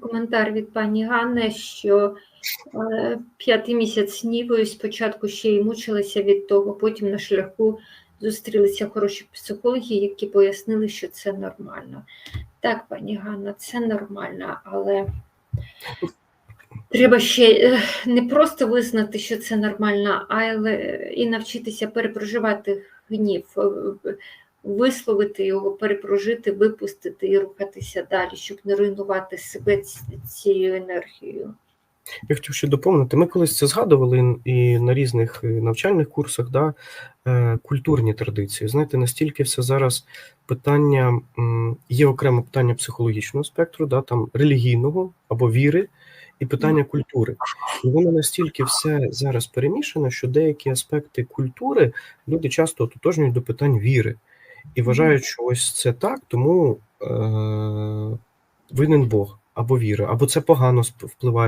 Коментар від пані Ганни, що е, п'ятий місяць нівою спочатку ще й мучилася від того, потім на шляху зустрілися хороші психологи, які пояснили, що це нормально. Так, пані Ганна, це нормально, але треба ще е, не просто визнати, що це нормально, але і навчитися перепроживати гнів, е, висловити його, перепрожити, випустити і рухатися далі, щоб не руйнувати себе цією енергією. Я хотів ще доповнити. Ми колись це згадували і на різних е, навчальних курсах, да, е, культурні традиції. Знаєте, настільки все зараз питання, є окреме питання психологічного спектру, да, там релігійного або віри, і питання культури. І воно настільки все зараз перемішано, що деякі аспекти культури люди часто ототожнюють до питань віри. І вважають, що ось це так, тому е, винен Бог або віра, або це погано впливає